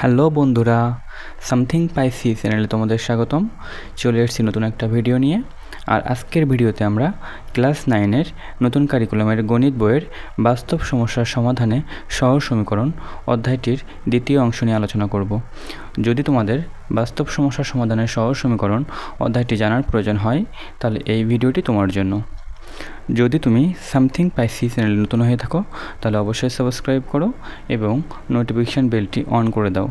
Hello বন্ধুরা, something পাইসি চ্যানেলে তোমাদের স্বাগতম। চলে এসেছি নতুন একটা ভিডিও নিয়ে। আর আজকের ভিডিওতে আমরা ক্লাস নাইনের নতুন কারিকুলামের গণিত বইয়ের বাস্তব সমস্যার সমাধানে সহজ সমীকরণ অধ্যায়টির দ্বিতীয় অংশ নিয়ে আলোচনা করব। যদি তোমাদের বাস্তব সমস্যার সমাধানের সহজ সমীকরণ অধ্যায়টি জানার প্রয়োজন হয়, তাহলে এই ভিডিওটি তোমার জন্য। যদি তুমি সামথিং পাইসি চ্যানেল নতুন হয়ে থাকো, তাহলে অবশ্যই সাবস্ক্রাইব করো এবং নোটিফিকেশান বেলটি অন করে দাও,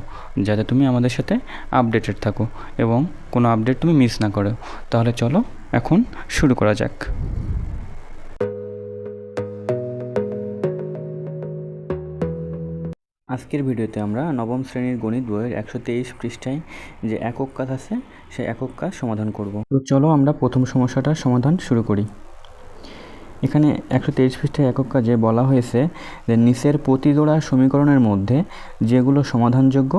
যাতে তুমি আমাদের সাথে আপডেটেড থাকো এবং কোনো আপডেট তুমি মিস না করো। তাহলে চলো এখন শুরু করা যাক। আজকের ভিডিওতে আমরা নবম শ্রেণির গণিত বইয়ের একশো তেইশ পৃষ্ঠায় যে একক কাজ আছে, সেই একক কাজ সমাধান করব। তো চলো আমরা প্রথম সমস্যাটার সমাধান শুরু করি। এখানে একশো তেইশ পৃষ্ঠায় একক কাজে বলা হয়েছে যে নিচের প্রতিজোড়া সমীকরণের মধ্যে যেগুলো সমাধানযোগ্য,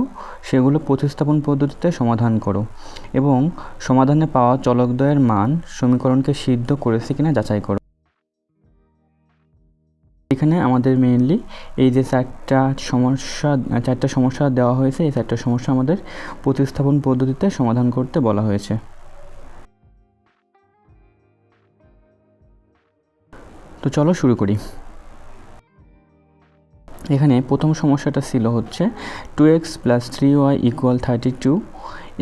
সেগুলো প্রতিস্থাপন পদ্ধতিতে সমাধান করো এবং সমাধানে পাওয়া চলকদ্বয়ের মান সমীকরণকে সিদ্ধ করেছে কিনা যাচাই করো। এখানে আমাদের মেইনলি এই যে চারটা সমস্যা চারটা সমস্যা দেওয়া হয়েছে, এই চারটা সমস্যা আমাদের প্রতিস্থাপন পদ্ধতিতে সমাধান করতে বলা হয়েছে। তো চলো শুরু করি। এখানে প্রথম সমস্যাটা ছিল হচ্ছে two x plus three y equal thirty two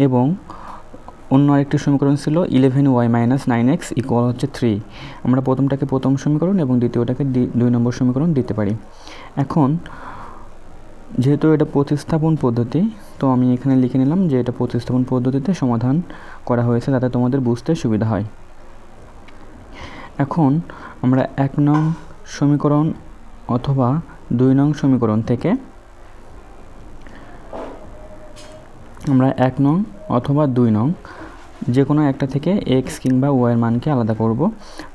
এবং অন্য আরেকটি সমীকরণ ছিল eleven y minus nine x equal হচ্ছে থ্রি আমরা প্রথমটাকে প্রথম সমীকরণ এবং দ্বিতীয়টাকে দুই নম্বর সমীকরণ দিতে পারি। এখন যেহেতু এটা প্রতিস্থাপন পদ্ধতি, তো আমি এখানে লিখে নিলাম যে এটা প্রতিস্থাপন পদ্ধতিতে সমাধান করা হয়েছে যাতে তোমাদের বুঝতে সুবিধা হয়। এখন আমরা এক নং সমীকরণ অথবা দুই নং সমীকরণ থেকে আমরা এক নং অথবা দুই নং যে কোনো একটা থেকে এক্স কিংবা ওয়াইয়ের মানকে আলাদা করব।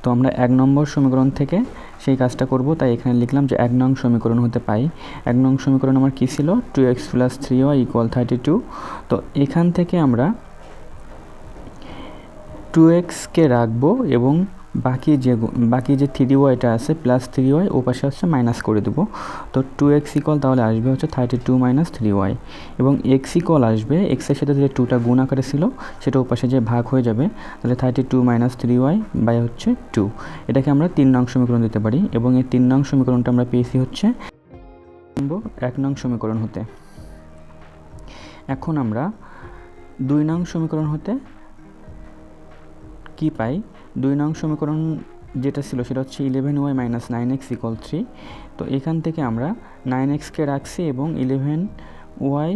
তো আমরা এক নম্বর সমীকরণ থেকে সেই কাজটা করব। তাই এখানে লিখলাম যে এক নং সমীকরণ হতে পাই। এক নং সমীকরণ আমার কী ছিল? Two x plus three y equal thirty two তো এখান থেকে আমরা টু এক্সকে রাখব এবং বাকি যে বাকি যে থ্রি ওয়াইটা আছে প্লাস থ্রি ওয়াই ও পাশে হচ্ছে মাইনাস করে দেবো। তো টু এক্স ইকল তাহলে আসবে হচ্ছে thirty two minus three y এবং এক্স ইকল আসবে এক্সের সাথে যে টুটা গুণ আকারে ছিল, সেটা ও পাশে যে ভাগ হয়ে যাবে, তাহলে thirty two minus three y by হচ্ছে টু এটাকে আমরা তিন নং সমীকরণ দিতে পারি এবং এই তিন নং সমীকরণটা আমরা পেয়েছি হচ্ছে এক নং সমীকরণ হতে। এখন আমরা দুই নং সমীকরণ হতে কি পাই? দুই নং সমীকরণ যেটা ছিল সেটা হচ্ছে eleven Y minus nine X equal three তো এখান থেকে আমরা নাইন এক্সকে রাখছি এবং ইলেভেন ওয়াই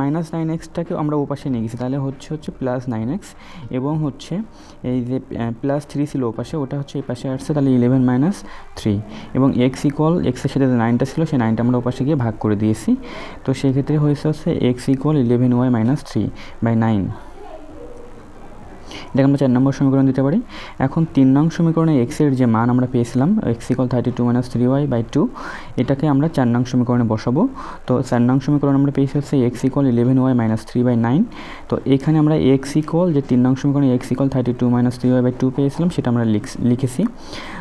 মাইনাস নাইন এক্সটাকে আমরা ওপাশে নিয়ে গেছি। তাহলে হচ্ছে হচ্ছে প্লাস নাইন এক্স এবং হচ্ছে এই যে প্লাস থ্রি ছিল ওপাশে ওটা হচ্ছে এই পাশে আসছে, তাহলে ইলেভেন মাইনাস থ্রি এবং এক্স ইকুয়াল এক্সের সাথে যে নাইনটা ছিল, সেই নাইনটা আমরা ওপাশে গিয়ে ভাগ করে দিয়েছি। তো সেক্ষেত্রে হয়েছে হচ্ছে x equal eleven y minus three by nine এটাকে আমরা চার নম্বর সমীকরণ দিতে পারি। এখন তিন নং সমীকরণে এক্সের যে মান আমরা পেয়েছিলাম x equal thirty two minus three y by two এটাকে আমরা চার নং সমীকরণে বসাবো। তো চার নং সমীকরণ আমরা পেয়েছি হচ্ছে x equal eleven y minus three by nine তো এখানে আমরা এক্স ইকল যে তিন নং সমীকরণে x equal thirty two minus three y by two পেয়েছিলাম, সেটা আমরা লিখেছি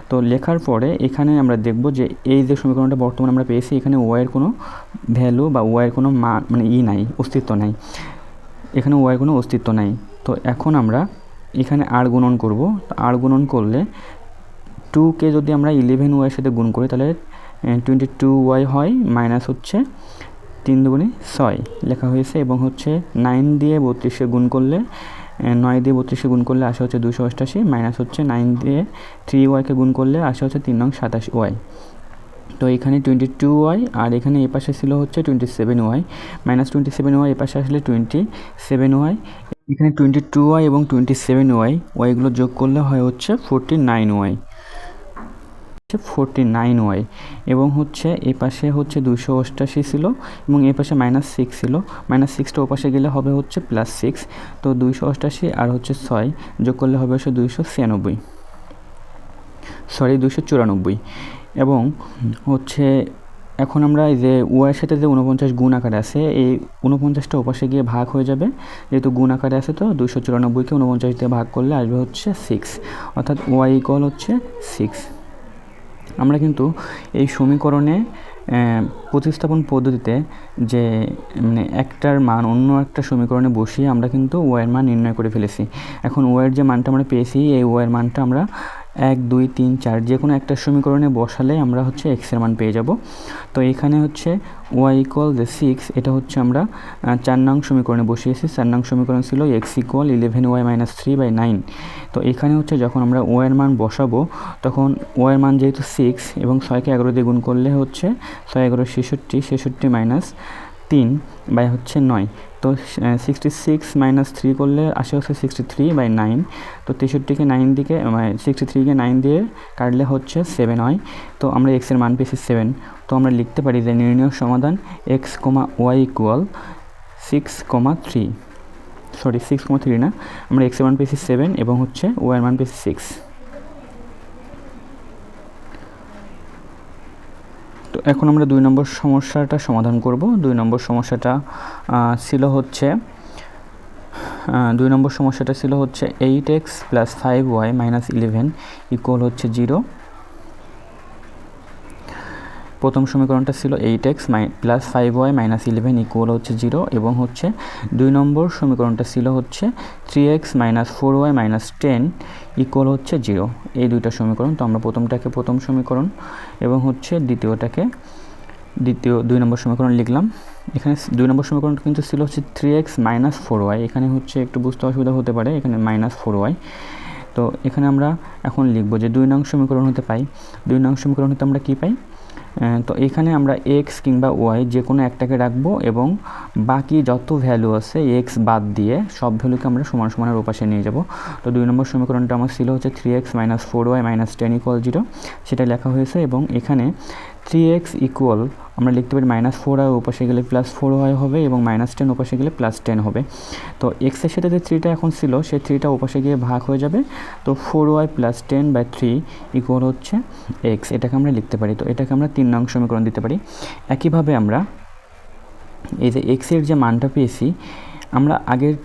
তো লেখার পরে এখানে আমরা দেখব যে এই যে সমীকরণটা বর্তমানে আমরা পেয়েছি, এখানে ওয়াইয়ের কোনো ভ্যালু বা ওয়াইয়ের কোনো মান মানে ই নাই, অস্তিত্ব নাই। এখানে ওয়াইয়ের কোনো অস্তিত্ব নাই। তো এখন আমরা এখানে আর গুণন করব। আর গুণন করলে টুকে যদি আমরা ইলেভেন ওয়াইয়ের সাথে গুণ করি, তাহলে টোয়েন্টি টু ওয়াই হয় মাইনাস হচ্ছে তিন দুগুণে ছয় লেখা হয়েছে, এবং হচ্ছে নাইন দিয়ে বত্রিশে গুণ করলে নয় দিয়ে বত্রিশে গুণ করলে আসে হচ্ছে দুশো অষ্টাশি মাইনাস হচ্ছে নাইন দিয়ে থ্রি ওয়াইকে গুণ করলে আসে হচ্ছে তিন নং সাতাশ ওয়াই তো এখানে টোয়েন্টি টু ওয়াই আর এখানে এ পাশে ছিল হচ্ছে twenty seven y minus twenty seven y এ পাশে আসলে টোয়েন্টি সেভেন ওয়াই এখানে টোয়েন্টি টু ওয়াই এবং টোয়েন্টি সেভেন ওয়াই ওয়াইগুলো যোগ করলে হয় হচ্ছে ফোরটি নাইন ওয়াই হচ্ছে ফোরটি নাইন ওয়াই এবং হচ্ছে এ পাশে হচ্ছে দুশো অষ্টাশি ছিল এবং এ পাশে মাইনাস সিক্স ছিল। মাইনাস সিক্সটা ও পাশে গেলে হবে হচ্ছে প্লাস সিক্স তো দুইশো অষ্টাশি আর হচ্ছে ছয় যোগ করলে হবে হচ্ছে দুইশো ছিয়ানব্বই। সরি দুইশো চুরানব্বই। এবং হচ্ছে এখন আমরা এই যে ওয়াইয়ের সাথে যে উনপঞ্চাশ গুণ আকারে আছে, এই উনপঞ্চাশটা ওপাশে গিয়ে ভাগ হয়ে যাবে। যেহেতু গুণ আকারে আছে তো দুশো চুরানব্বইকে উনপঞ্চাশ দিয়ে ভাগ করলে আসবে হচ্ছে সিক্স অর্থাৎ ওয়াই ইকল হচ্ছে সিক্স আমরা কিন্তু এই সমীকরণে প্রতিস্থাপন পদ্ধতিতে যে মানে একটার মান অন্য একটা সমীকরণে বসিয়ে আমরা কিন্তু ওয়ের মান নির্ণয় করে ফেলেছি। এখন ওয়ের যে মানটা আমরা পেয়েছি, এই ওয়ের মানটা আমরা এক, দুই, তিন, চার যে কোনো একটা সমীকরণে বসালে আমরা হচ্ছে এক্সের মান পেয়ে যাব। তো এখানে হচ্ছে ওয়াই ইকুয়াল যে সিক্স এটা হচ্ছে আমরা চার নং সমীকরণে বসিয়েছি। চার নং সমীকরণ ছিল x equal eleven y minus three by nine তো এখানে হচ্ছে যখন আমরা ওয়ের মান বসাবো, তখন ওয়ের মান যেহেতু সিক্স এবং ছয়কে এগারো দিয়ে গুণ করলে হচ্ছে, ছয় এগারো ছেষট্টি ছেষট্টি মাইনাস তিন বাই হচ্ছে নয়। তো সিক্সটি সিক্স মাইনাস থ্রি করলে আসে হচ্ছে সিক্সটি থ্রি বাই নাইন তো তেষট্টিকে নাইন দিকে সিক্সটি থ্রিকে নাইন দিয়ে কাটলে হচ্ছে সেভেন হয়। তো আমরা এক্সের মান পেয়েছি সেভেন তো আমরা লিখতে পারি যে নির্ণয় সমাধান x comma y equal six comma three sorry six comma three না। আমরা এক্সের মান পেয়েছি সেভেন এবং হচ্ছে ওয়াইয়ের মান পেয়েছি সিক্স এখন আমরা দুই নম্বর সমস্যাটা সমাধান করব। দুই নম্বর সমস্যাটা ছিল হচ্ছে দুই নম্বর সমস্যাটা ছিল হচ্ছে eight x plus five y minus eleven equal হচ্ছে জিরো প্রথম সমীকরণটা ছিল এইট এক্স মাই plus five y minus eleven equal হচ্ছে জিরো এবং হচ্ছে দুই নম্বর সমীকরণটা ছিল হচ্ছে three x minus four y minus ten equal হচ্ছে জিরো এই দুইটা সমীকরণ, তো আমরা প্রথমটাকে প্রথম সমীকরণ এবং হচ্ছে দ্বিতীয়টাকে দ্বিতীয় দুই নম্বর সমীকরণ লিখলাম। এখানে দুই নম্বর সমীকরণ কিন্তু ছিল হচ্ছে three x minus four y এখানে হচ্ছে একটু বুঝতে অসুবিধা হতে পারে, এখানে মাইনাস ফোর ওয়াই তো এখানে আমরা এখন লিখব যে দুই নং সমীকরণ হতে পাই। দুই নং সমীকরণ হতে আমরা কী পাই? তো এখানে আমরা এক্স কিংবা ওয়াই যে কোনো একটাকে রাখব এবং বাকি যত ভ্যালু আছে এক্স বাদ দিয়ে সব ভ্যালুকে আমরা সমান সমানের ওপাশে নিয়ে যাব। তো দুই নম্বর সমীকরণটা আমার ছিল হচ্ছে three x minus four y minus ten equal zero সেটা লেখা হয়েছে এবং এখানে থ্রি এক্স ইকুয়াল আমরা লিখতে পারি মাইনাস ফোর আর ওপাশে গেলে প্লাস ফোর ওয়াই হবে এবং মাইনাস টেন ওপাশে গেলে প্লাস টেন হবে। তো এক্সের সাথে যে থ্রিটা এখন ছিল, সেই থ্রিটা ওপাশে গিয়ে ভাগ হয়ে যাবে। তো four y plus ten by three equal হচ্ছে এক্স এটাকে আমরা লিখতে পারি। তো এটাকে আমরা তিন নং সমীকরণ দিতে পারি। একইভাবে আমরা এই যে এক্সের যে মানটা পেয়েছি, আমরা আগের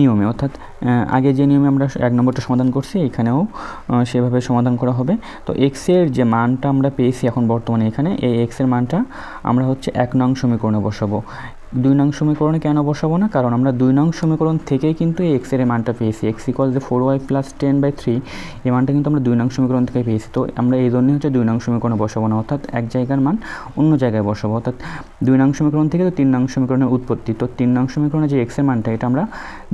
নিয়মে, অর্থাৎ আগে যে নিয়মে আমরা এক নম্বরটা সমাধান করছি, এখানেও সেভাবে সমাধান করা হবে। তো এক্সের যে মানটা আমরা পেয়েছি এখন বর্তমানে এখানে, এই এক্সের মানটা আমরা হচ্ছে এক নং সমীকরণে বসাবো। দুই নং সমীকরণে কেন বসাবো না? কারণ আমরা দুই নং সমীকরণ থেকেই কিন্তু এই এক্সের মানটা পেয়েছি। এক্স ইকল যে four y plus ten by three এই মানটা কিন্তু আমরা দুই নং সমীকরণ থেকে পেয়েছি। তো আমরা এই জন্যই হচ্ছে দুই নং সমীকরণে বসাবো না, অর্থাৎ এক জায়গার মান অন্য জায়গায় বসাবো। অর্থাৎ দুই নং সমীকরণ থেকে তো তিন নং সমীকরণের উৎপত্তি। তো তিন নং সমীকরণে যে এক্সের মানটা, এটা আমরা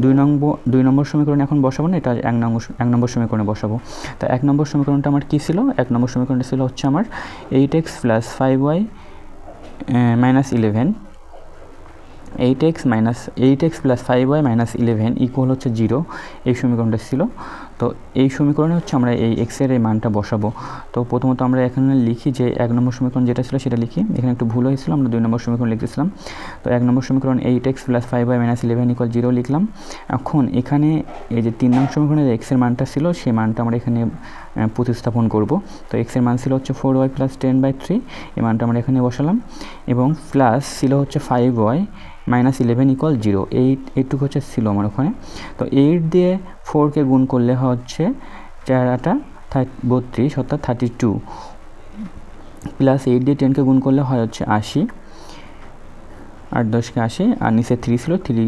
দুই নম্বর দুই নম্বর সমীকরণে এখন বসাবো না, এটা এক নম্বর এক নম্বর সমীকরণে বসাবো। তো এক নম্বর সমীকরণটা আমার কী ছিল? এক নম্বর সমীকরণটা ছিল হচ্ছে আমার eight x plus five y minus eleven eight x minus eight x plus five y minus eleven equal হচ্ছে জিরো এই সমীকরণটা ছিল। তো এই সমীকরণে হচ্ছে আমরা এই এক্সের এই মানটা বসাবো। তো প্রথমত আমরা এখানে লিখি যে এক নম্বর সমীকরণ যেটা ছিল সেটা লিখি। এখানে একটু ভুল হয়েছিল, আমরা দুই নম্বর সমীকরণ লিখতেছিলাম। তো এক নম্বর সমীকরণ eight x plus five y minus eleven equal zero লিখলাম। এখন এখানে এই যে তিন নম্বর সমীকরণে এক্সের মানটা ছিল, সেই মানটা আমরা এখানে প্রতিস্থাপন করব। তো এক্সের মান ছিল হচ্ছে four y plus ten by three এই মানটা আমরা এখানে বসালাম। এবং প্লাস ছিল হচ্ছে five y minus eleven equal zero eight এইটুকু হচ্ছে ছিল আমার ওখানে। তো এইট দিয়ে ফোরকে গুণ করলে হচ্ছে চারাটা বত্রিশ অর্থাৎ থার্টি টু প্লাস এইট দিয়ে টেনকে গুণ করলে হয় হচ্ছে আশি। আট দশকে আশি, আর নিচে থ্রি ছিল থ্রি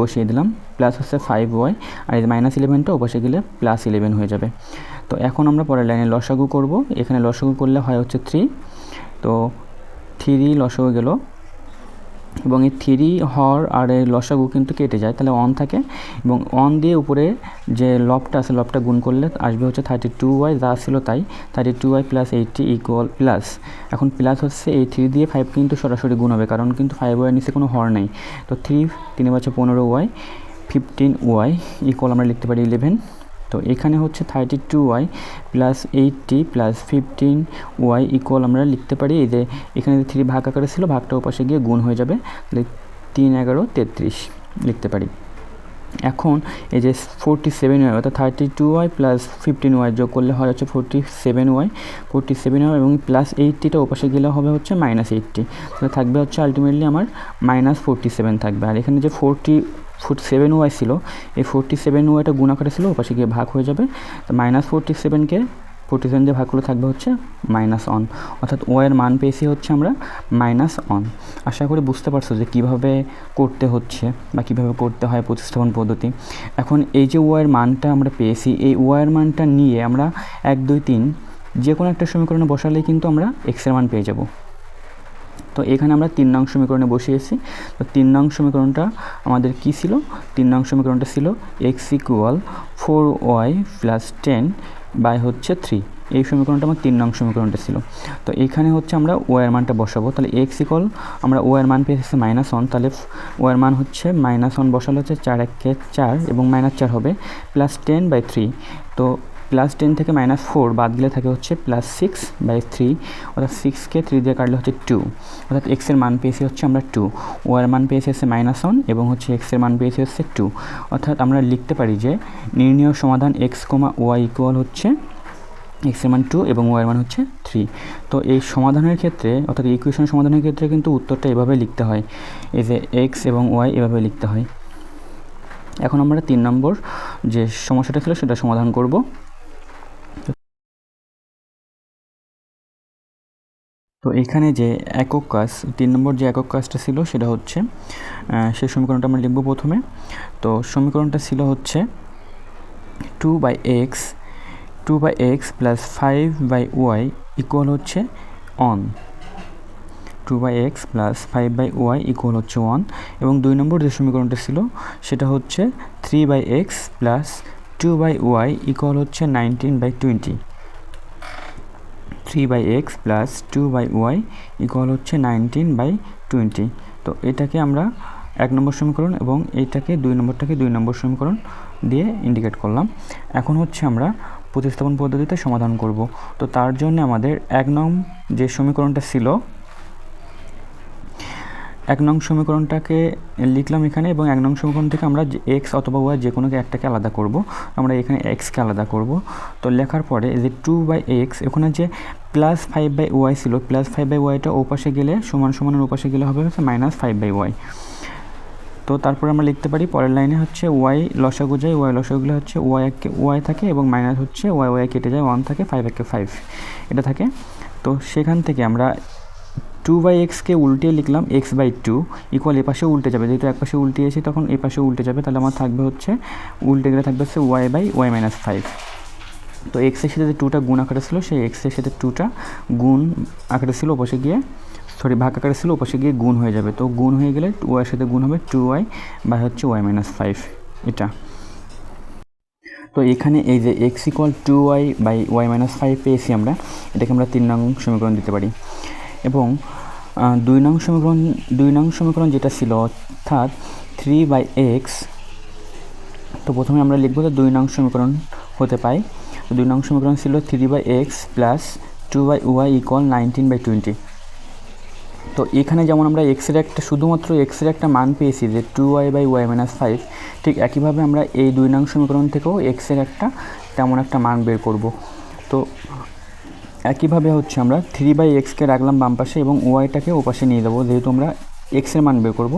বসিয়ে দিলাম। প্লাস হচ্ছে ফাইভ ওয়াই আর এই মাইনাস ইলেভেনটা ওপাশে গেলে প্লাস ইলেভেন হয়ে যাবে। তো এখন আমরা পরের লাইনে লসাগু করব। এখানে লসাগু করলে হয় হচ্ছে থ্রি তো থ্রি লসাগু গেল এবং এই থ্রি হর আর এই লসাগু কিন্তু কেটে যায়। তাহলে অন থাকে এবং অন দিয়ে উপরে যে লবটা আছে, লবটা গুণ করলে আসবে হচ্ছে থার্টি টু ওয়াই যা ছিল তাই। Thirty two y plus eighty equal plus এখন প্লাস হচ্ছে এই থ্রি দিয়ে ফাইভ কিন্তু সরাসরি গুণ হবে, কারণ কিন্তু ফাইভ ওয়াই নিচে কোনো হর নেই। তো থ্রি তিনে পাচ্ছে পনেরো ওয়াই ফিফটিন ওয়াই ইকুয়াল আমরা লিখতে পারি ইলেভেন তো এখানে হচ্ছে thirty two y plus eighty plus fifteen y equal আমরা লিখতে পারি, এই যে এখানে যে থ্রি ভাগ আকারে ছিল, ভাগটা ওপাশে গিয়ে গুণ হয়ে যাবে তিন এগারো তেত্রিশ লিখতে পারি। এখন এই যে ফোরটি সেভেন ওয়াই অর্থাৎ thirty two y plus fifteen y যোগ করলে হয় হচ্ছে forty seven y forty seven y এবং প্লাস এইটটিটা ওপাশে গেলে হবে হচ্ছে মাইনাস এইটটি তাহলে থাকবে হচ্ছে আলটিমেটলি আমার মাইনাস ফোরটি সেভেন থাকবে। আর এখানে যে ফোরটি ফুট সেভেন ওয়াই ছিল এই ফোরটি সেভেন ওয়াইটা গুণ আকারে ছিল, ওপাশে গিয়ে ভাগ হয়ে যাবে। তো মাইনাস ফোরটি সেভেনকে প্রতিজন যে ভাগ করলে থাকবে হচ্ছে মাইনাস অন অর্থাৎ ওয়ের মান পেয়েছি হচ্ছে আমরা মাইনাস অন আশা করি বুঝতে পারছ যে কীভাবে করতে হচ্ছে বা কীভাবে করতে হয় প্রতিস্থাপন পদ্ধতি। এখন এই যে ওয়ের মানটা আমরা পেয়েছি, এই ওয়ের মানটা নিয়ে আমরা এক, দুই, তিন যে কোনো একটা সমীকরণে বসালেই কিন্তু আমরা এক্সের মান পেয়ে যাব। তো এখানে আমরা তিন নং সমীকরণে বসিয়েছি। তো তিন নং সমীকরণটা আমাদের কী ছিল? তিন নং সমীকরণটা ছিল x equal four y plus ten by হচ্ছে থ্রি এই সমীকরণটা আমার তিন নং সমীকরণটা ছিল। তো এখানে হচ্ছে আমরা ওয়ের মানটা বসাবো। তাহলে এক্স ইকুয়াল আমরা ওয়ের মান পেয়েছি মাইনাস ওয়ান তাহলে ওয়ের মান হচ্ছে মাইনাস ওয়ান বসালে হচ্ছে চার একে চার এবং মাইনাস চার হবে প্লাস টেন বাই থ্রি তো প্লাস টেন থেকে মাইনাস ফোর বাদ দিলে থাকে হচ্ছে প্লাস সিক্স বাই থ্রি অর্থাৎ সিক্সকে থ্রি দিয়ে কাটলে হচ্ছে টু অর্থাৎ এক্সের মান পেয়েছি হচ্ছে আমরা টু ওয়ার মান পেয়েছি হচ্ছে মাইনাস ওয়ান এবং হচ্ছে এক্সের মান পেয়েছি হচ্ছে টু অর্থাৎ আমরা লিখতে পারি যে নির্ণয় সমাধান এক্স কমা ওয়াই ইকুয়াল হচ্ছে এক্সের মান টু এবং ওয়ার মান হচ্ছে থ্রি তো এই সমাধানের ক্ষেত্রে, অর্থাৎ ইকুয়েশন সমাধানের ক্ষেত্রে কিন্তু উত্তরটা এভাবে লিখতে হয়, এই যে এক্স এবং ওয়াই এভাবে লিখতে হয়। এখন আমরা তিন নম্বর যে সমস্যাটা ছিল সেটা সমাধান করব। তো এখানে যে একক কাজ, তিন নম্বর যে একক কাজটা ছিল সেটা হচ্ছে সেই সমীকরণটা আমরা লিখব প্রথমে। তো সমীকরণটা ছিল হচ্ছে two by x two by x plus five by y equal হচ্ছে on two by x plus five by y equal হচ্ছে ওয়ান এবং দুই নম্বর যে সমীকরণটা ছিল সেটা হচ্ছে three by x plus two by y equal হচ্ছে nineteen by twenty three by x plus two by y equal হচ্ছে নাইনটিন বাই টোয়েন্টি তো এটাকে আমরা এক নম্বর সমীকরণ এবং এইটাকে দুই নম্বরটাকে দুই নম্বর সমীকরণ দিয়ে ইন্ডিকেট করলাম। এখন হচ্ছে আমরা প্রতিস্থাপন পদ্ধতিতে সমাধান করব। তো তার জন্য আমাদের এক নং যে সমীকরণটা ছিল, এক নং সমীকরণটাকে লিখলাম এখানে এবং এক নং সমীকরণ থেকে আমরা এক্স অথবা ওয়াই যে কোনো একটাকে আলাদা করব। আমরা এখানে এক্সকে আলাদা করব। তো লেখার পরে যে টু বাই এক্স ওখানে যে প্লাস ফাইভ বাই ওয়াই ছিল। প্লাস ফাইভ বাই ওয়াইটা ওপাশে গেলে সমান সমানের ওপাশে গেলে হবে হচ্ছে মাইনাস ফাইভ বাই ওয়াই তো তারপরে আমরা লিখতে পারি, পরের লাইনে হচ্ছে ওয়াই লসাগু যায় ওয়াই লসাগুলো হচ্ছে ওয়াই ওয়াই থাকে এবং মাইনাস হচ্ছে ওয়াই ওয়াই কেটে যায় ওয়ান থাকে ফাইভ একে ফাইভ এটা থাকে। তো সেখান থেকে আমরা টু বাই এক্সকে উল্টে লিখলাম এক্স বাই টু ইকুয়াল এ পাশে উল্টে যাবে। যেহেতু এক পাশে উল্টিয়েছি, তখন এ পাশে উল্টে যাবে, তাহলে আমার থাকবে হচ্ছে, উল্টে গেলে থাকবে হচ্ছে y by y minus five তো এক্সের সাথে যে টুটা গুণ আকারে ছিল, সেই এক্সের সাথে টুটা গুণ আকারে ছিল, ওপাশে গিয়ে সরি ভাগ আকারে ছিল, ওপাশে গিয়ে গুণ হয়ে যাবে। তো গুণ হয়ে গেলে টু ওয়াইয়ের সাথে গুণ হবে টু ওয়াই বা হচ্ছে ওয়াই মাইনাস ফাইভ এটা। তো এখানে এই যে x equal two y by y minus five পেয়েছি আমরা, এটাকে আমরা তিন নং সমীকরণ দিতে পারি। এবং দুই নং সমীকরণ, দুই নং সমীকরণ যেটা ছিল, অর্থাৎ থ্রি বাই এক্স তো প্রথমে আমরা লিখব যে দুই নং সমীকরণ হতে পাই দুই নং সমীকরণ ছিল three by x plus two by y equal nineteen by twenty তো এখানে যেমন আমরা এক্সের একটা, শুধুমাত্র এক্সের একটা মান পেয়েছি যে two y by y minus five ঠিক একইভাবে আমরা এই দুই নং সমীকরণ থেকেও এক্সের একটা তেমন একটা মান বের করব। তো একইভাবে হচ্ছে আমরা থ্রি বাই এক্সকে রাখলাম বাম পাশে এবং ওয়াইটাকে ওপাশে নিয়ে যাব, যেহেতু আমরা এক্সের মান বের করব,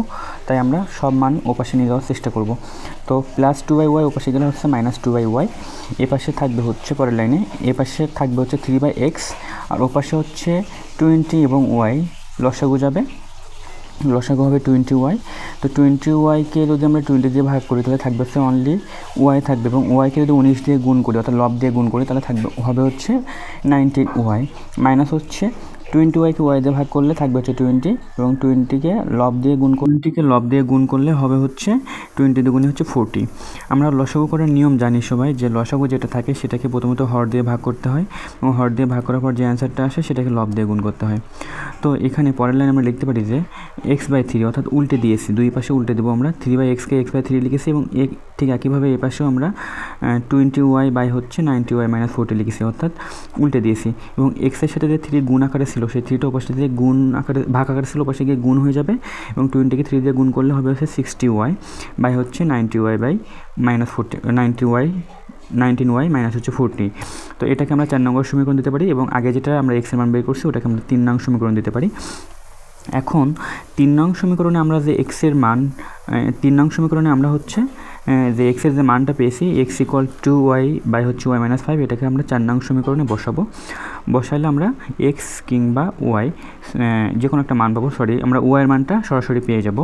তাই আমরা সব মান ওপাশে নিয়ে যাওয়ার চেষ্টা করব। তো প্লাস টু বাই ওয়াই ওপাশে গেলে হচ্ছে মাইনাস টু বাই ওয়াই এ পাশে থাকবে হচ্ছে পরের লাইনে এ পাশে থাকবে হচ্ছে থ্রি বাই এক্স আর ওপাশে হচ্ছে টোয়েন্টি এবং ওয়াই লসাগু যাবে। লসাগু হবে টোয়েন্টি ওয়াই তো টোয়েন্টি ওয়াইকে যদি আমরা টোয়েন্টি দিয়ে ভাগ করি, তাহলে থাকবে হচ্ছে অনলি ওয়াই থাকবে, এবং ওয়াইকে যদি উনিশ দিয়ে গুণ করি, অর্থাৎ লব দিয়ে গুণ করি, তাহলে থাকবে, হবে হচ্ছে নাইনটিন ওয়াই মাইনাস হচ্ছে টোয়েন্টি ওয়াইকে ওয়াই দিয়ে ভাগ করলে থাকবে হচ্ছে টোয়েন্টি এবং টোয়েন্টিকে লব দিয়ে গুণ টোয়েন্টিকে লব দিয়ে গুণ করলে হবে হচ্ছে টোয়েন্টি দুগুণে হচ্ছে ফোরটি আমরা লসাগু করার নিয়ম জানি সবাই যে লসাগু যেটা থাকে সেটাকে প্রথমত হর দিয়ে ভাগ করতে হয় এবং হর দিয়ে ভাগ করার পর যে অ্যান্সারটা আসে সেটাকে লব দিয়ে গুণ করতে হয়। তো এখানে পরের লাইন আমরা লিখতে পারি যে এক্স বাই থ্রি অর্থাৎ উল্টে দিয়েছি, দুই পাশে উল্টে দেবো আমরা। থ্রি বাই এক্সকে এক্স বাই থ্রি লিখেছি এবং এক ঠিক একইভাবে এ পাশেও আমরা টোয়েন্টি ওয়াই বাই হচ্ছে নাইনটি ওয়াই মাইনাস ফোরটি লিখেছি অর্থাৎ উল্টে দিয়েছি এবং এক্সের সাথে যে থ্রি গুণ আকারে ছিল, সেই থ্রিটা ওপাশে দিয়ে গুণ আকারে, ভাগ আকারে ছিল ওপাশে গিয়ে গুণ হয়ে যাবে এবং টোয়েন্টিকে থ্রি দিয়ে গুণ করলে হবে হচ্ছে সিক্সটি ওয়াই বাই হচ্ছে ninety y by minus forty ninety y nineteen y minus হচ্ছে ফোরটি তো এটাকে আমরা চার নম্বর সমীকরণ দিতে পারি এবং আগে যেটা আমরা এক্সের মান বের করছি, ওটাকে আমরা তিন নং সমীকরণ দিতে পারি। এখন তিন নং সমীকরণে আমরা যে এক্সের মান তিন নং সমীকরণে আমরা হচ্ছে যে এক্সের যে মানটা পেয়েছি x equal two y by হচ্ছে ওয়াই মাইনাস ফাইভ এটাকে আমরা চার নং সমীকরণে বসাবো। বসাইলে আমরা এক্স কিংবা ওয়াই যে কোনো একটা মান পাবো সরি আমরা ওয়াইয়ের মানটা সরাসরি পেয়ে যাব।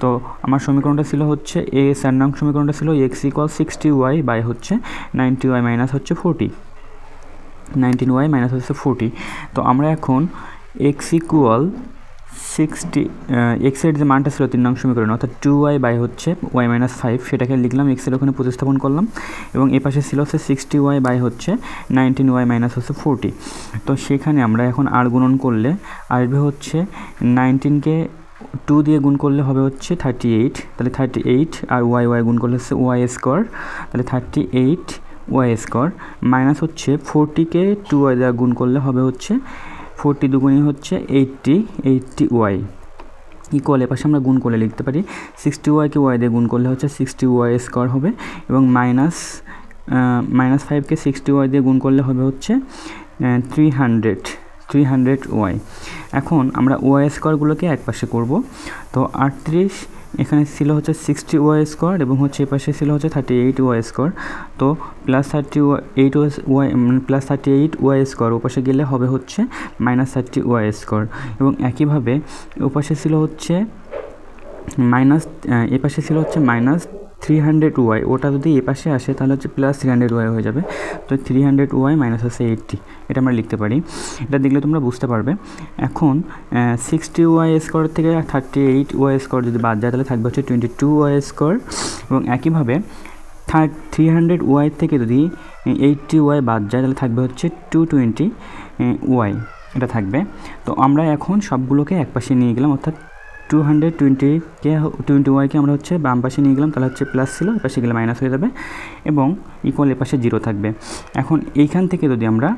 তো আমার সমীকরণটা ছিল হচ্ছে এ চার নং সমীকরণটা ছিল x equal sixty y by হচ্ছে নাইনটি ওয়াই মাইনাস হচ্ছে ফোরটি নাইনটিন ওয়াই মাইনাস হচ্ছে ফোরটি তো আমরা এখন এক্স ইকুয়াল সিক্সটি এক্সের যে মানটা ছিল তিন নং সমীকরণ, অর্থাৎ টু ওয়াই বাই হচ্ছে ওয়াই মাইনাস ফাইভ সেটাকে লিখলাম এক্সের ওখানে প্রতিস্থাপন করলাম, এবং এ পাশে ছিল হচ্ছে সিক্সটি ওয়াই বাই হচ্ছে নাইনটিন ওয়াই মাইনাস হচ্ছে ফোরটি তো সেখানে আমরা এখন আর গুণন করলে আসবে হচ্ছে নাইনটিনকে টু দিয়ে গুণ করলে হবে হচ্ছে থার্টি এইট তাহলে থার্টি এইট আর ওয়াই ওয়াই গুণ করলে হচ্ছে ওয়াই স্কোয়ার তাহলে thirty eight y square minus হচ্ছে ফোরটিকে টু ওয়াই দ্বারা গুণ করলে হবে হচ্ছে ফোরটি দুগুণই হচ্ছে এইটটি এইটটি ওয়াই ইকুয়াল এপাশে আমরা গুণ করে লিখতে পারি। সিক্সটি ওয়াইকে ওয়াই দিয়ে গুণ করলে হচ্ছে সিক্সটি ওয়াই স্কোয়ার হবে এবং মাইনাস মাইনাস ফাইভকে সিক্সটি ওয়াই দিয়ে গুণ করলে হবে হচ্ছে three hundred three hundred y. এখন আমরা ওয়াই স্কোয়ারগুলোকে এক পাশে করব। তো আটত্রিশ এখানে ছিল হচ্ছে সিক্সটি ওয়াই স্কোয়ার এবং হচ্ছে এ পাশে ছিল হচ্ছে থার্টি এইট ওয়াই স্কোয়ার তো plus thirty eight y plus thirty eight y square ওপাশে গেলে হবে হচ্ছে মাইনাস থার্টি ওয়াই স্কোয়ার এবং একইভাবে ওপাশে ছিল হচ্ছে মাইনাস এ পাশে ছিল হচ্ছে মাইনাস থ্রি হান্ড্রেড ওয়াই ওটা যদি এ পাশে আসে, তাহলে হচ্ছে প্লাস থ্রি হান্ড্রেড ওয়াই হয়ে যাবে। তো থ্রি হান্ড্রেড ওয়াই মাইনাস হচ্ছে এইটটি এটা আমরা লিখতে পারি। এটা দেখলে তোমরা বুঝতে পারবে। এখন সিক্সটি ওয়াই স্কোয়ার থেকে থার্টি এইট ওয়াই স্কোয়ার যদি বাদ যায়, তাহলে থাকবে হচ্ছে টোয়েন্টি টু ওয়াই স্কোয়ার এবং একইভাবে থার্ড থ্রি হান্ড্রেড ওয়াই থেকে যদি এইটটি ওয়াই বাদ যায়, তাহলে থাকবে হচ্ছে টু টোয়েন্টি ওয়াই এটা থাকবে। তো আমরা এখন সবগুলোকে একপাশে নিয়ে গেলাম, অর্থাৎ টু হান্ড্রেড টোয়েন্টিকে টোয়েন্টি ওয়াইকে আমরা হচ্ছে বাম পাশে নিয়ে গেলাম, তাহলে হচ্ছে প্লাস ছিল, এপাশে গেলে মাইনাস হয়ে যাবে এবং ইকুয়াল এপাশে জিরো থাকবে। এখন এইখান থেকে যদি আমরা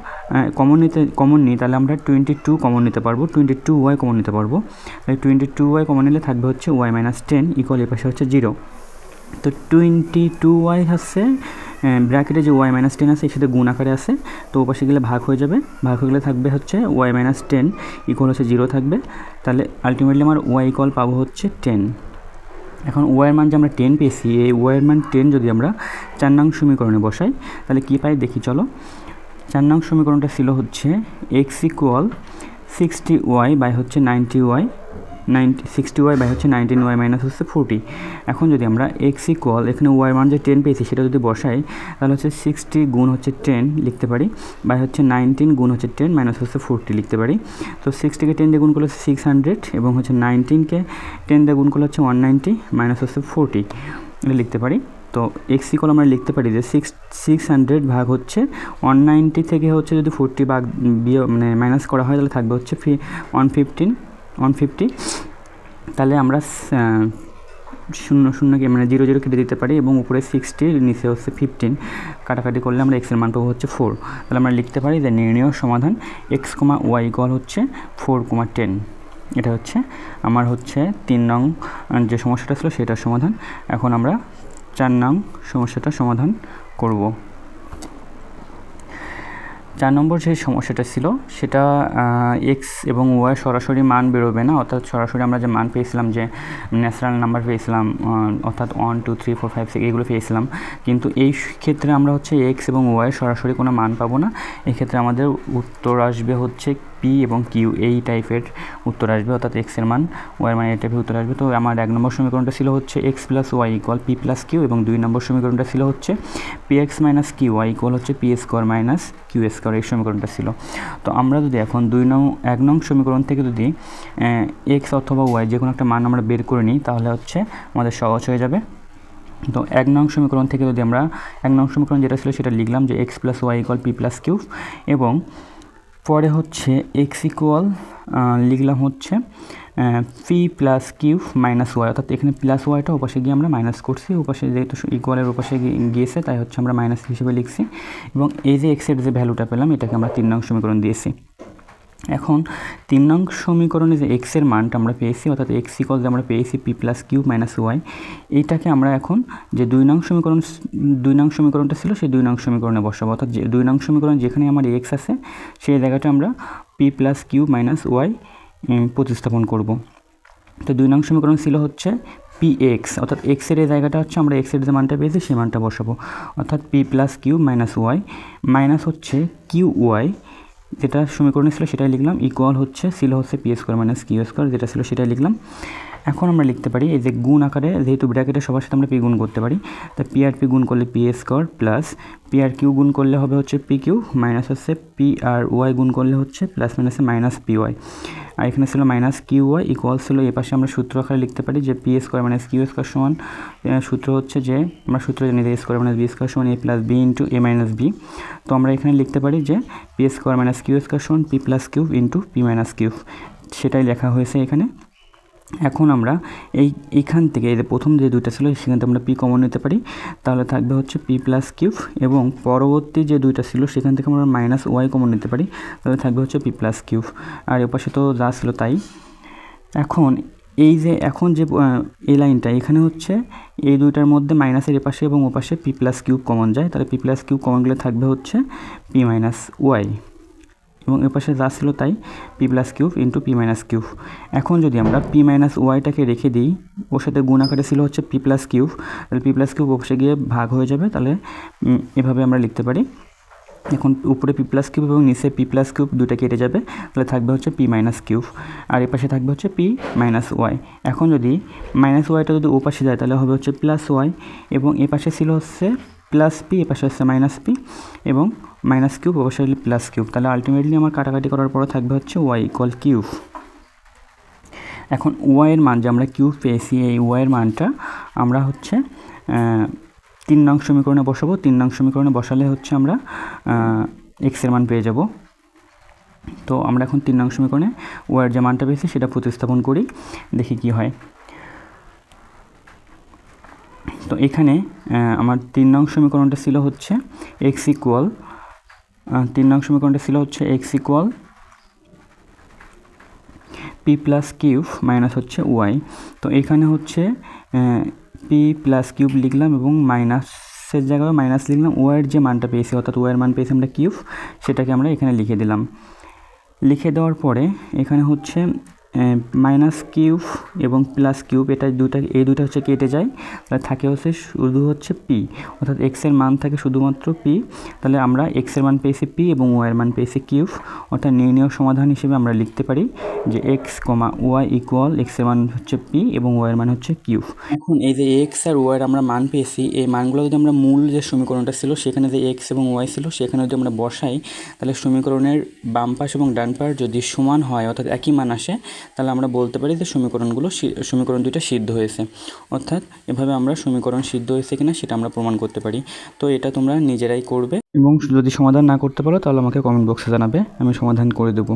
কমন নিতে কমন নিই, তাহলে আমরা টোয়েন্টি টু কমন নিতে পারব টোয়েন্টি টু ওয়াই কমন নিতে পারব। তাহলে টোয়েন্টি টু ওয়াই কমন নিলে থাকবে হচ্ছে ওয়াই মাইনাস টেন ইকুয়াল এপাশে হচ্ছে জিরো তো টোয়েন্টি টু ওয়াই হচ্ছে ব্র্যাকেটে যে ওয়াই মাইনাস টেন আছে সেটা গুণ আকারে আছে, তো ওপাশে গেলে ভাগ হয়ে যাবে। ভাগ হয়ে গেলে থাকবে হচ্ছে ওয়াই মাইনাস টেন ইকুয়াল হচ্ছে জিরো থাকবে। তাহলে আলটিমেটলি আমার ওয়াই ইকুয়াল পাবো হচ্ছে টেন এখন ওয়াইয়ের মান যে আমরা টেন পেয়েছি, এই ওয়াইয়ের মান টেন যদি আমরা চার নং সমীকরণে বসাই, তাহলে কী পাই দেখি, চলো। চার নং সমীকরণটা ছিল হচ্ছে x equal sixty y by হচ্ছে ninety y ninety sixty y by হচ্ছে নাইনটিন ওয়াই মাইনাস হচ্ছে ফোরটি এখন যদি আমরা এক্স ইকুয়াল এখানে ওয়াই মান যে টেন পেয়েছি, সেটা যদি বসাই, তাহলে হচ্ছে সিক্সটি গুণ হচ্ছে টেন লিখতে পারি বাই হচ্ছে নাইনটিন গুণ হচ্ছে টেন মাইনাস হচ্ছে ফোরটি লিখতে পারি। তো সিক্সটিকে টেন দিয়ে গুণ করলে হচ্ছে সিক্স হান্ড্রেড এবং হচ্ছে নাইনটিনকে টেন দিয়ে গুণ করলে হচ্ছে ওয়ান নাইনটি মাইনাস হচ্ছে ফোরটি এটা লিখতে পারি। তো এক্স ইকুয়াল আমরা লিখতে পারি যে সিক্স সিক্স হান্ড্রেড ভাগ হচ্ছে ওয়ান নাইনটি থেকে হচ্ছে যদি ফোরটি ভাগ বিয়ে মানে মাইনাস করা হয়, তাহলে থাকবে হচ্ছে ফি ওয়ান ফিফটিন ওয়ান ফিফটি তাহলে আমরা শূন্য, শূন্যকে মানে জিরো জিরো কেটে দিতে পারি এবং উপরে সিক্সটির নিচে হচ্ছে ফিফটিন কাটাকাটি করলে আমরা এক্সের মান পাবো হচ্ছে ফোর তাহলে আমরা লিখতে পারি যে নির্ণয় সমাধান এক্স কমা ওয়াই ইকুয়াল হচ্ছে ফোর কমা টেন এটা হচ্ছে আমার হচ্ছে তিন নং যে সমস্যাটা ছিল সেটার সমাধান। এখন আমরা চার নং সমস্যাটার সমাধান করব। চার নম্বর যে সমস্যাটা ছিল, সেটা এক্স এবং ওয়াই সরাসরি মান বেরোবে না। অর্থাৎ সরাসরি আমরা যে মান পেয়েছিলাম, যে ন্যাচারাল নাম্বার পেয়েছিলাম অর্থাৎ one two three four five six এগুলো পেয়েছিলাম। কিন্তু এই ক্ষেত্রে আমরা হচ্ছে এক্স এবং ওয়াই সরাসরি কোনো মান পাবো না। এক্ষেত্রে আমাদের উত্তর আসবে হচ্ছে পি এবং কিউ এই টাইপের উত্তর আসবে, অর্থাৎ এক্সের মান ওয়াইয়ের মান এই টাইপের উত্তর আসবে। তো আমার এক নম্বর সমীকরণটা ছিল হচ্ছে x plus y equal p plus q এবং দুই নম্বর সমীকরণটা ছিল হচ্ছে p x minus q y equal হচ্ছে p square minus q square এই সমীকরণটা ছিল। তো আমরা যদি এখন দুই নং, এক নং সমীকরণ থেকে যদি এক্স অথবা ওয়াই যে কোনো একটা মান আমরা বের করে নিই, তাহলে হচ্ছে আমাদের সহজ হয়ে যাবে। তো এক নং সমীকরণ থেকে যদি আমরা, এক নং সমীকরণ যেটা ছিল সেটা লিখলাম যে x plus y p plus q এবং পরে হচ্ছে এক্স ইকুয়াল লিখলাম হচ্ছে p plus q minus y অর্থাৎ এখানে প্লাস ওয়াইটা ওপাশে গিয়ে আমরা মাইনাস করছি, ওপাশে যেহেতু ইকুয়ালের ওপাশে গিয়েছে, তাই হচ্ছে আমরা মাইনাস হিসেবে লিখছি, এবং এই যে এক্সের যে ভ্যালুটা পেলাম, এটাকে আমরা তিন নং সমীকরণ দিয়েছি। এখন তিন নং সমীকরণে যে এক্সের মানটা আমরা পেয়েছি, অর্থাৎ এক্স ইকল যে আমরা পেয়েছি p plus q minus y এইটাকে আমরা এখন যে দুই নং সমীকরণ দুই নং সমীকরণটা ছিল সেই দুই নং সমীকরণে বসাবো। অর্থাৎ যে দুই নং সমীকরণ যেখানে আমার এক্স আছে, সেই জায়গাটা আমরা p plus q minus y প্রতিস্থাপন করব। তো দুই নং সমীকরণ ছিল হচ্ছে পি এক্স অর্থাৎ এক্সের এই জায়গাটা হচ্ছে আমরা এক্সের যে মানটা পেয়েছি সেই মানটা বসাবো। অর্থাৎ p plus q minus y minus হচ্ছে কিউ ওয়াই যেটা সমীকরণে ছিল সেটাই লিখলাম ইকুয়াল হচ্ছে, ছিল হচ্ছে p square minus q square যেটা ছিল সেটাই লিখলাম। এখন আমরা লিখতে পারি এই যে গুণ আকারে, যেহেতু ব্র্যাকেটে সবার সাথে আমরা পি গুণ করতে পারি, তা পি আর পি গুণ করলে পি স্কোয়ার প্লাস পি আর কিউ গুণ করলে হবে হচ্ছে পি কিউ মাইনাস হচ্ছে পি আর ওয়াই গুণ করলে হচ্ছে প্লাস মাইনাসে মাইনাস পি ওয়াই আর এখানে ছিল মাইনাস কিউ ওয়াই ইকুয়াল ছিল এ পাশে আমরা সূত্র আকারে লিখতে পারি যে p square minus q square সমান সূত্র হচ্ছে যে আমরা সূত্র জানি যে স্কোয়ার মাইনাস বি স্কোয়ার সমান a plus b into a minus b তো আমরা এখানে লিখতে পারি যে p square minus q square সমান p plus q into p minus q সেটাই লেখা হয়েছে এখানে। এখন আমরা এই এইখান থেকে, এই প্রথম যে দুইটা ছিল সেখান থেকে আমরা পি কমন নিতে পারি। তাহলে থাকবে হচ্ছে পি প্লাস কিউব এবং পরবর্তী যে দুইটা ছিল সেখান থেকে আমরা মাইনাস ওয়াই কমন নিতে পারি। তাহলে থাকবে হচ্ছে পি প্লাস কিউব আর এ পাশে তো যা ছিল তাই। এখন এই যে, এখন যে এই লাইনটা, এখানে হচ্ছে এই দুইটার মধ্যে মাইনাসের এপাশে এবং ওপাশে পি প্লাস কিউব কমন যায়। তাহলে পি প্লাস কিউব কমন গেলে থাকবে হচ্ছে পি মাইনাস ওয়াই এবং এ পাশে যা ছিল তাই p plus q into p minus q. এখন যদি আমরা পি মাইনাস ওয়াইটাকে রেখে দিই, ওর সাথে গুণ আকারে ছিল হচ্ছে পি প্লাস কিউব। তাহলে পি প্লাস কিউব অবশ্যই গিয়ে ভাগ হয়ে যাবে, তাহলে এভাবে আমরা লিখতে পারি। এখন উপরে পি প্লাস কিউব এবং নিচে পি প্লাস কিউব দুটো কেটে যাবে, তাহলে থাকবে হচ্ছে পি মাইনাস কিউব। আর এ পাশে থাকবে হচ্ছে পি মাইনাস ওয়াই। এখন যদি মাইনাস ওয়াইটা যদি ও পাশে যায়, তাহলে হবে হচ্ছে প্লাস ওয়াই এবং এ পাশে ছিল হচ্ছে প্লাস পি, এ পাশে হচ্ছে মাইনাস পি এবং মাইনাস কিউব অবশ্যই প্লাস কিউব তাহলে আলটিমেটলি আমার কাটাকাটি করার পরে থাকবে হচ্ছে ওয়াই ইকুয়াল কিউব এখন ওয়াইয়ের মান যে আমরা কিউব পেয়েছি, এই ওয়াইয়ের মানটা আমরা হচ্ছে তিন নং সমীকরণে বসাবো। তিন নং সমীকরণে বসালে হচ্ছে আমরা এক্সের মান পেয়ে যাব। তো আমরা এখন তিন নং সমীকরণে ওয়াইয়ের যে মানটা পেয়েছি, সেটা প্রতিস্থাপন করি, দেখি কি হয়। তো এখানে আমার তিন নং সমীকরণটা ছিল হচ্ছে এক্স ইকুয়াল তিন নং সমীকরণটা ছিল হচ্ছে x equal p plus q minus হচ্ছে ওয়াই তো এখানে হচ্ছে পি প্লাস কিউব লিখলাম এবং মাইনাসের জায়গায় মাইনাস লিখলাম। ওয়াইয়ের যে মানটা পেয়েছি, অর্থাৎ ওয়াইয়ের মান পেয়েছি আমরা কিউব সেটাকে আমরা এখানে লিখে দিলাম। লিখে দেওয়ার পরে এখানে হচ্ছে মাইনাস কিউব এবং প্লাস কিউব এটা দুটা এই দুটো হচ্ছে কেটে যায়। তাহলে থাকে হচ্ছে শুধু হচ্ছে পি অর্থাৎ এক্সের মান থাকে শুধুমাত্র পি তাহলে আমরা এক্সের মান পেয়েছি পি এবং ওয়াইয়ের মান পেয়েছি কিউব অর্থাৎ নির্ণয় সমাধান হিসেবে আমরা লিখতে পারি যে এক্স কমা ওয়াই ইকুয়াল এক্সের মান হচ্ছে পি এবং ওয়াইয়ের মান হচ্ছে কিউব এখন এই যে এক্স আর ওয়াইয়ের আমরা মান পেয়েছি, এই মানগুলো যদি আমরা মূল যে সমীকরণটা ছিল, সেখানে যে এক্স এবং ওয়াই ছিল, সেখানে যদি আমরা বসাই, তাহলে সমীকরণের বাম পাশ এবং ডান পাশ যদি সমান হয়, অর্থাৎ একই মান আসে তাহলে আমরা বলতে পারি যে সমীকরণগুলো সমীকরণ দুইটা সিদ্ধ হয়েছে। অর্থাৎ এভাবে আমরা সমীকরণ সিদ্ধ হয়েছে কিনা সেটা আমরা প্রমাণ করতে পারি। তো এটা তোমরা নিজেরাই করবে। এবং যদি সমাধান না করতে পারো তাহলে আমাকে কমেন্ট বক্সে জানাবে, আমি সমাধান করে দেবো।